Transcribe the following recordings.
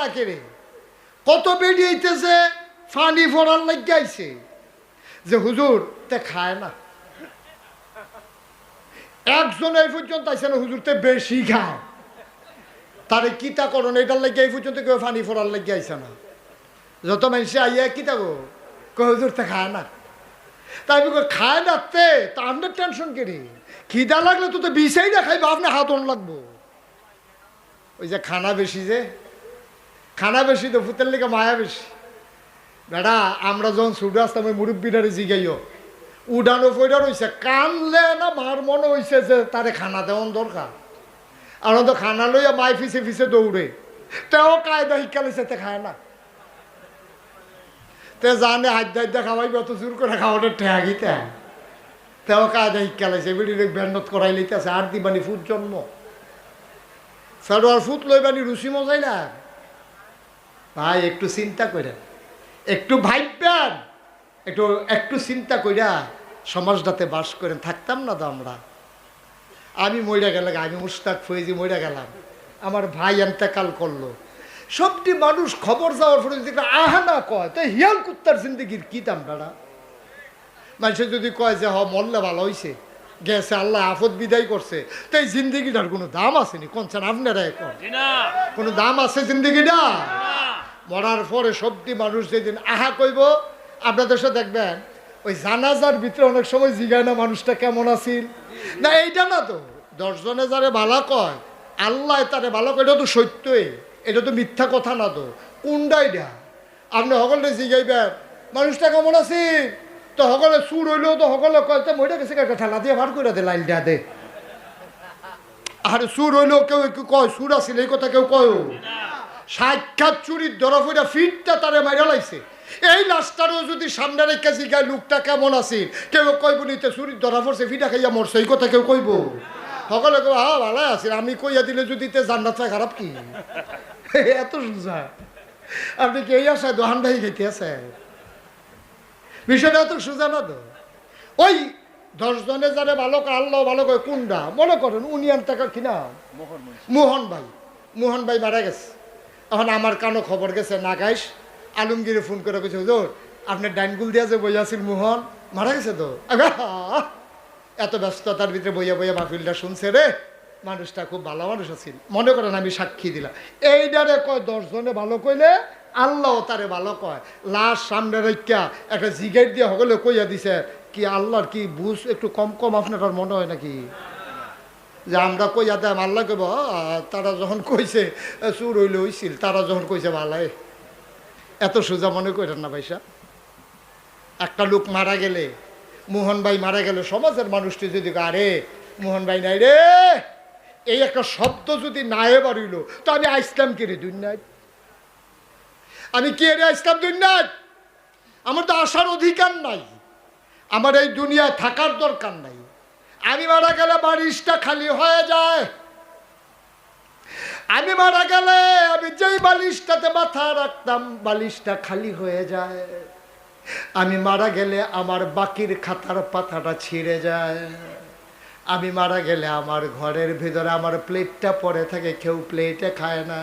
না কেড়ে কত বেরিয়েছে ফানি ফোড়ার লাগাইছে যে হুজুর, তে খায় না। একজন এই পর্যন্ত আইসে না, হুজুর, তে বেশি খায়। তারে কিতা করণ এটার লাগে এই পর্যন্ত কেউ ফানি ফোড়ার লাগে আইসে না। যত মানুষে আইয়া কিতা গো? কই হুজুর, তে খায় না। তাই খায় না তে? তা আপনার টেনশন কেড়ে খিদা লাগলে তো তো বিষাই না খাইবা, আপনি হাত লাগবো। ওই যে খানা বেশি যে। খানা বেশি তো ফুতের লেগে মায়া বেশি। বেটা আমরা যখন ছুটে আসতাম, ওই মুরব্বীটারে জিগাইও। উডানো ফইডা রইছে, কানলে না মার মনে হইছে যে তারে খানা দেওয়ান দরকার। আর তো খানা লইয়া মাই ফিসে ফিসে দৌড়ে। তেও কায়দা শিক্ষা লইছে, তে খায় না। তে জানে হাত দাইদা খাওয়াই অত জোর করে খাওয়াটা ঠেয়াগিতে তেও কায়দা শিক্ষা লাইছে বিড়ির বেন্নত করাই লইতেছে, আর দিবানি ফুট জন্ম। সারোয়ার ফুট লইবানি রুচি মজাই না। ভাই একটু চিন্তা করেন একটু ভাববেন একটু একটু চিন্তা কইরা সমাজটাতে বাস করেন। থাকতাম না তো আমরা। আমি মইরা গেলাম আমি মুস্তাক ফৈজি মইরা গেলাম। আমার ভাই এন্তেকাল করল। সবটি মানুষ খবর যাওয়ার পরে যদি একটা আহানা কয় তো হিয়াল কুত্তার জিন্দগির কি দাম বেড়া? মানুষে যদি কয় যে হ মরলে ভালো হইছে গেছে আল্লাহ আফত বিদায় করছে তো এই জিন্দগিটার কোনো দাম আসেনি। কোনছেন আপনারা এখন? কোনো দাম আছে জিন্দগিটা মরার পরে সবটি মানুষ যেদিন আহা কইব, আপনাদের সাথে দেখবেন, ওই জানাজার ভিতরে অনেক সময় জিগায় না মানুষটা কেমন আছিল। না, এইটা না তো, দশজনে যারে ভালো কয়, আল্লাহ তারে ভালো কয়, এটা তো সত্যই, এটা তো মিথ্যা কথা না তো, কোনটা এটা আপনি সকলে জিগাইবেন, মানুষটা কেমন আছিল? তো সকলে চুর হইলেও তো সকলে কয় মইটা গেছে একটা ঠেলা দিয়ে ভার করে দে দিয়া দে। আর সুর হইলেও কেউ কেউ কয় সুর আছিল, এই কথা কেউ কয় সাক্ষাৎ চুরির ফইরা ফিটটা তারে মাইরা লাইছে। এই লাশটারও যদি সামনে রেখে জিগায় লোকটা কেমন আছে? কেউ কইব নিতে চুরির ধরা পড়ছে ফিটা খাইয়া মরছে এই কথা কেউ কইব? সকলে কেউ হা ভালো আছে। আমি কইয়া দিলে যদি তে জান্নাত খারাপ কি? এত সোজা। আপনি কি এই আশায় দোহান ভাই খাইতে আছে বিষয়টা এত সোজা না তো? ওই দশজনে যারে ভালো আল্লাহ ভালো করে কোনটা মনে করেন উনিয়ান টাকা কিনা? মোহন ভাই। মোহন ভাই মারা গেছে। এখন আমার কানো খবর গেছে, নাগাইশ। আলমগীরে ফোন করে কেছে হুজুর, আপনার ডাইনগুল দিয়া যে বইয়া আছিল মোহন, মারা গেছে তো? এত ব্যস্ততার ভিতরে বইয়া বইয়া মাহফিলটা শুনছে রে। মানুষটা খুব ভালো মানুষ আছিল মনে করেন আমি সাক্ষী দিলাম। এইটারে কয়, দশজনে ভালো কইলে আল্লাহ তারে ভালো কয়। লাশ সামনে রেখা একটা জিগাইট দিয়ে সকলে কইয়া দিছে, কি আল্লাহর কি বুঝ একটু কম কম আপনার মনে হয় নাকি? যে আমরা কইয়া দেয় কইব "আ, তারা যখন কইছে "এ, চুর হইলে হইছিল তারা যখন কইছে ভালাই এত সোজা মনে করেন না পয়সা একটা লোক মারা গেলে মোহন ভাই মারা গেলে সমাজের মানুষটি যদি আরে মোহন ভাই নাই রে এই একটা শব্দ যদি নায়ে বাড়িল তো আমি আইসলাম কে রে দুনিয়ায়? আমি কে রে আইসলাম দুনিয়ায়? আমার তো আসার অধিকার নাই। আমার এই দুনিয়ায় থাকার দরকার নাই। আমি মারা গেলে বারিশটা খালি হয়ে যায়। আমি মারা গেলে আমি যেই বালিশটাতে মাথা রাখতাম, বালিশটা খালি হয়ে যায়। আমি মারা গেলে আমার বাকির খাতার পাতাটা ছিঁড়ে যায়। আমি মারা গেলে আমার ঘরের ভিতরে আমার প্লেটটা পড়ে থাকে, কেউ প্লেটে খায় না।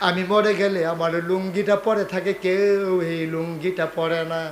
আমি মরে গেলে আমার লুঙ্গিটা পরে থাকে, কেউ এই লুঙ্গিটা পরে না।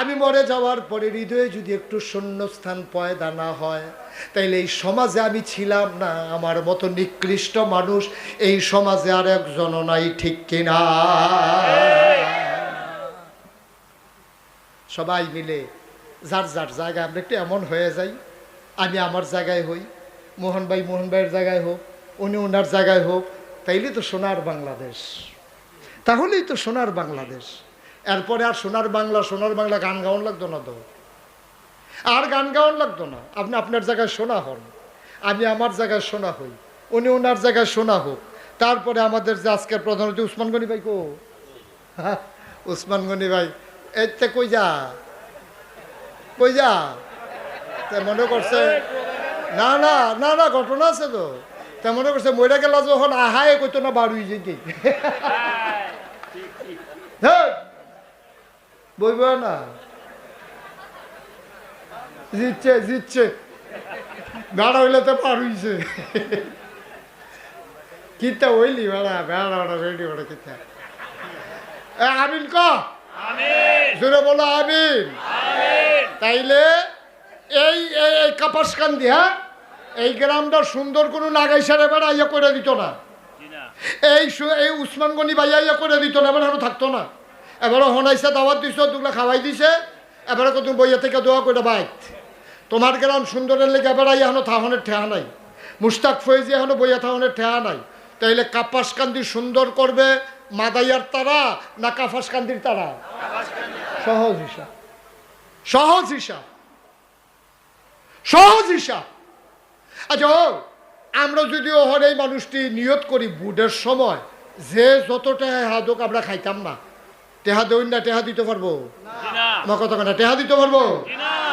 আমি মরে যাওয়ার পরে হৃদয়ে যদি একটু শূন্যস্থান পয়দা না হয়, তাইলে এই সমাজে আমি ছিলাম না, আমার মতো নিকৃষ্ট মানুষ এই সমাজে আর একজনও নাই, ঠিক কিনা? সবাই মিলে যার যার জায়গায় আমরা একটু এমন হয়ে যাই, আমি আমার জায়গায় হই, মোহন ভাই মোহন ভাইয়ের জায়গায় হোক, উনি ওনার জায়গায় হোক, তাইলে তো সোনার বাংলাদেশ। তাহলেই তো সোনার বাংলাদেশ। এরপরে আর সোনার বাংলা সোনার বাংলা গান গাওয়ান লাগতো না তো। আর গান গাওয়ান লাগতো না। আপনি আপনার জায়গায় শোনা হন। আমি আমার জায়গায় শোনা হই। উনি ওনার জায়গায় শোনা হোক। তারপরে আমাদের যে আজকের প্রধান অতিথি উসমান গনি ভাই কো? হ্যাঁ, উসমান গনি ভাই। এতে কই যা? কই যা? মনে করছে না না না না ঘটনা আছে তো। তা মনে করছে মইরা গেলা যখন আহায় কইতো না বাড়ুই যে বইব না? জিতছে জিতছে। বেড়া হইলে তো পার হইছে। কিতা হইলি বেড়া? বেড়া বেড়া রেডি বেড়া কিতা? এ আমিন ক? জোরে বলো আমিন। তাইলে এই এই কাপাসকান্দি হ্যাঁ? এই গ্রামটা সুন্দর কোনো নাগাইসারে বেড়া ইয়ে করে দিত না। এই এই উসমান গনি ভাইয়া ইয়ে করে দিত না আরও থাকতো না। এবারও হনাইছে দাওয়াত দিছ, দুগুলা খাওয়াই দিছে। এবারে কত বইয়া থেকে দোয়া করে বাইত। তোমার গ্রাম সুন্দরের লেগে এবার এখনও থাহনের ঠেহা নাই। মুস্তাক ফয়েজি এখনও বইয়া থাহনের ঠেহা নাই। তাইলে কাপাসকান্দি সুন্দর করবে মাদাইয়ার তারা না কাপাসকান্দির তারা? সহজ হিসাব। সহজ হিসাব। সহজ হিসাব। আচ্ছা আমরা যদি ওহর এই মানুষটি নিয়ত করি বুডের সময় যে যতটা হাদক আমরা খাইতাম না। টেহা দইন না টেহা দিতে পারব? আমার কথা কথা টেহা দিতে পারব?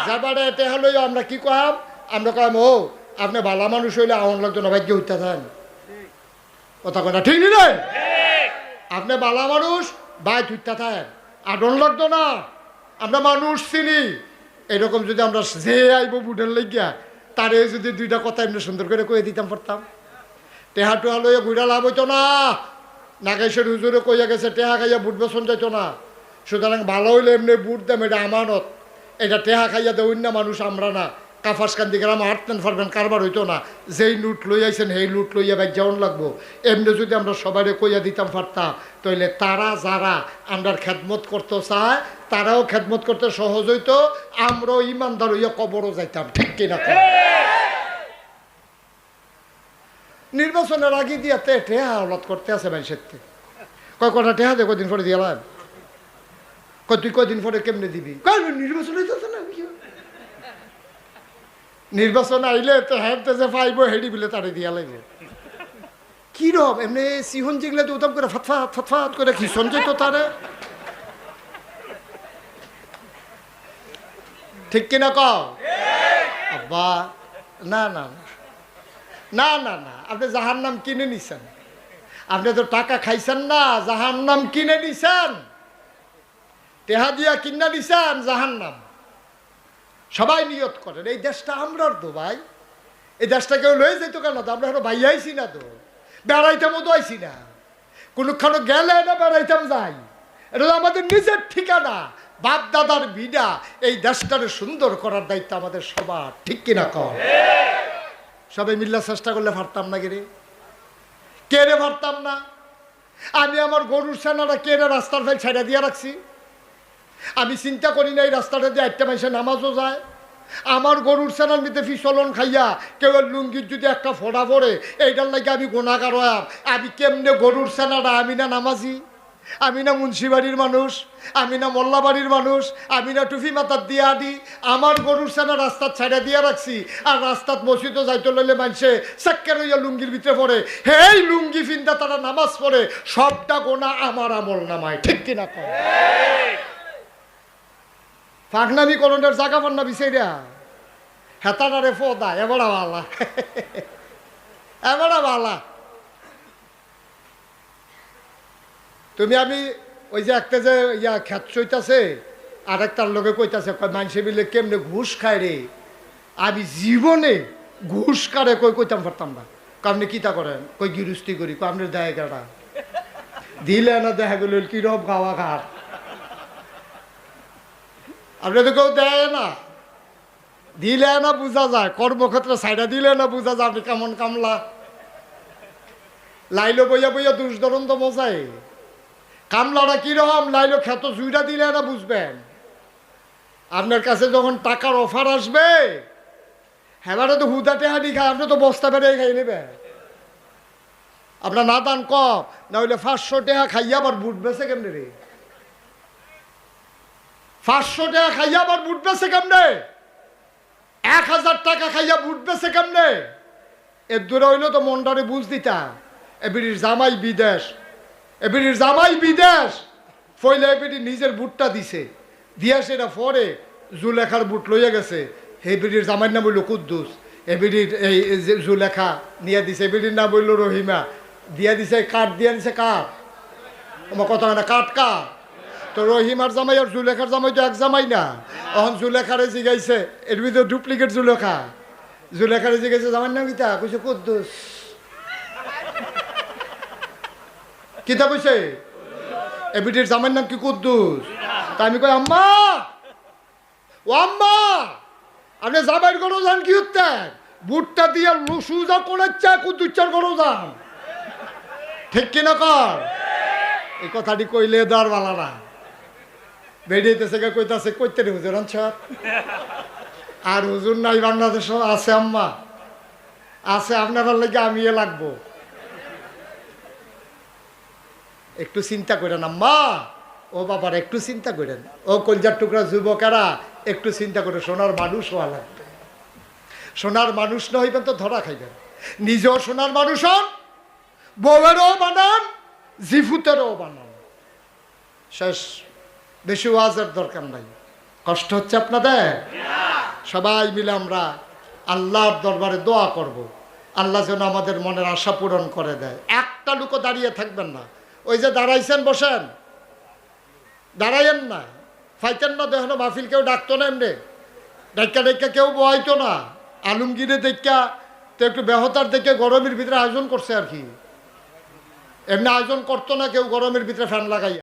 যাবারে টেহা লই আমরা কি কহাম? আমরা কহাম ও আপনি বালা মানুষ হইলে আওয়ান লাগতো না ভাগ্য হইতে থাকেন। কথা কথা ঠিক নি আপনি বালা মানুষ বাই তুইতে থাকেন। আডন লাগতো না আমরা মানুষ চিনি। এরকম যদি আমরা যে আইব বুডের লাগিয়া তারে যদি দুইটা কথা এমনি সুন্দর করে কয়ে দিতাম পারতাম টেহা টেহা লইয়া ঘুরা লাভ হইতো না। নাগেশের হুজুরে কইয়া গেছে, টেহা খাইয়া বুট বেসন যাইতো না। সুতরাং ভালো হইলে এমনি বুট দাম, এটা আমানত। এটা টেহা খাইয়া দেউন না মানুষ, আমরা না। কাফাস কান্দি গ্রামে হাঁটতেন পারবেন কারবার হইতো না। যেই লুট লই আইছেন, সেই লুট লইয়া ব্যাগ যেমন লাগবো। এমনি যদি আমরা সবাই কইয়া দিতাম পারতাম তাইলে তারা যারা আমরা খেদমত করতে চায়, তারাও খেদমত করতে সহজ হইতো। আমরাও ইমানদার হইয়া কবরও যাইতাম, ঠিক কিনা? নির্বাচনের আগে দিয়া তে টেহা আওলাদ করতে আছে মানুষের থেকে কয় কটা টেহা দে কদিন পরে দিয়ে লাভ? কয় তুই কদিন পরে কেমনে দিবি? কয় নির্বাচন হইতেছে না? নির্বাচন আইলে তো হ্যাঁ যে পাইব হেডি বিলে তারে দিয়া লাগবে কি রব এমনি সিহন জিগলে তো উত্তম করে ফতফাত ফতফাত করে কি সঞ্জয় যেত তারে? ঠিক কিনা কও? আব্বা না না না। না না না, আপনি জাহার নাম কিনে নিছেন। আপনি তো টাকা খাইছেন না জাহার নাম কিনে নিছেন। টেহা দিয়া কিনা নিছেন জাহার নাম সবাই নিয়ত করেন। এই দেশটা আমরার তো ভাই। এই দেশটা কেউ লয়ে যেত কেন? তো আমরা এখন আইছি না তো। বেড়াইতাম তো আইছি না। কোনোখানে গেলে না বেড়াইতাম যাই। এটা আমাদের নিজের ঠিকানা। বাপ দাদার বিডা। এই দেশটারে সুন্দর করার দায়িত্ব আমাদের সবার। ঠিক কিনা কর সবাই মিল্লা চেষ্টা করলে পারতাম না গেরে কে রে না? আমি আমার গরুর সেনারা কে রে রাস্তার ফেল ছেড়ে দিয়ে রাখছি? আমি চিন্তা করি না এই রাস্তাটা দিয়ে একটা মাসে নামাজও যায়। আমার গরুর সেনার মিতে ফিসলন খাইয়া কেউ লুঙ্গির যদি একটা ফোড়া পড়ে এইটার লাগে আমি গোনাগার হয়াম। আমি কেমনে গরুর সেনাটা আমি না নামাজি? আমি না মুন্সিবাড়ির মানুষ, আমি না মোল্লাবাড়ির মানুষ, আমি না টুফি মাথার দিয়া দি আমার গরুর সেনা রাস্তার ছাড়া দিয়া রাখছি, আর রাস্তাত মসজিদও যাইতে লইলে মানুষে সাক্কের হইয়া লুঙ্গির ভিতরে পড়ে। হেই লুঙ্গি ফিন্দা তারা নামাজ পড়ে, সবটা গোনা আমার আমল নামায়। ঠিক কিনা কয় ফাগনামি করণের জাগা পান্না বিচাইরা। হেতাটারে ফোদা এবারা বালা। এবারা বালা। তুমি আমি ওই যে একটা যে ইয়া খ্যাত চইতাছে আর একটার লোকে কইতাছে মানুষে মিলে কেমনে ঘুষ খায় রে? আমি জীবনে ঘুষ কারে কই কইতাম পারতাম না। আপনি কিতা করেন? কই গিরুস্তি করি। কয় আপনার দেয় গাড়া দিলে না দেখা গেল কিরম খাওয়া খার আপনি তো কেউ দেয় না। দিলে না বোঝা যায়, কর্মক্ষেত্রে সাইডা দিলে না বোঝা যায়, আপনি কেমন কামলা। লাইলো বইয়া বইয়া দুষ ধরন তো কামলাটা কীরকম? লাইলো খ্যাত জুইটা দিলে না বুঝবেন। আপনার কাছে যখন টাকার অফার আসবে হ্যাঁ তো হুদা টেহানি খায়, আপনি তো বস্তা বেড়ে খাই নেবেন। আপনার না দান কম না হইলে পাঁচশো টাকা খাইয়া আবার বুট বেছে কেমনে রে? পাঁচশো টাকা খাইয়া আবার বুট বেছে কেমনে? এক হাজার টাকা খাইয়া বুট বেছে কেমনে? এর দূরে হইলে তো মন্ডারে বুঝ দিতা এবিটির জামাই বিদেশ এবিটির জামাই বিদেশ। ফইলে এবিটি নিজের বুটটা দিছে। দিয়া সেটা পরে জুলেখার বুট লইয়া গেছে। সেই বিটির জামাইয়ের নাম হইল কুদ্দুস। এবিটির এই জুলেখা নিয়ে দিছে। এবিটির নাম হইল রহিমা। দিয়া দিছে কাঠ, দিয়া দিছে কাঠ। আমার কথা না, কাঠ কাঠ। তো রহিমার জামাই আর জুলেখার জামাই তো এক জামাই না। অহন জুলেখারে জিগাইছে, এর ভিতরে ডুপ্লিকেট জুলেখা। জুলেখারে জিগাইছে জামাই নাম কিতা কুদ্দুস। কি তা কইছে? এবিটির জামাইর নাম কি কুদ্দুস? তা আমি কই, আম্মা! ও আম্মা! আপনি জামাইর গরু যান কি হচ্ছে বুটটা দিয়ে লুসু যা কোনাচ্ছা কুদ্দুচ্চার গরু যান ঠিক কিনা কর? এই কথাটি কইলে দেওয়ার বালা না বেরিয়েতেছে কে কইতাছে, কইতে রে হুজুর আনছার আর হুজুর নাই বাংলাদেশ আছে, আম্মা। আছে আপনার লাগে আমি এ লাগবো। একটু চিন্তা করেন, আম্মা! ও বাবার একটু চিন্তা করেন। ও কলজার টুকরা যুবকেরা একটু চিন্তা করে, সোনার মানুষ হওয়া লাগবে। সোনার মানুষ না হইবেন তো ধরা খাইবেন। নিজেও সোনার মানুষ হন, বউয়েরও বানান জিফুতেরও বানান। শেষ, বেশি ওয়াজের দরকার নাই। কষ্ট হচ্ছে আপনাদের? সবাই মিলে আমরা আল্লাহর দরবারে দোয়া করব। আল্লাহ যেন আমাদের মনের আশা পূরণ করে দেয়। একটা লুকো দাঁড়িয়ে থাকবেন না। ওই যে দাঁড়াইছেন, বসেন। দাঁড়াইয়েন না। ফাইতেন না দেখো, মাহফিল কেউ ডাকতো না এমনি। ডাক্কা ডাক্কা কেউ বহাইতো না। আলমগীরে দেখা তো একটু বেহতার দেখে গরমের ভিতরে আয়োজন করছে আর কি। এমনি আয়োজন করতো না, কেউ গরমের ভিতরে ফ্যান লাগাই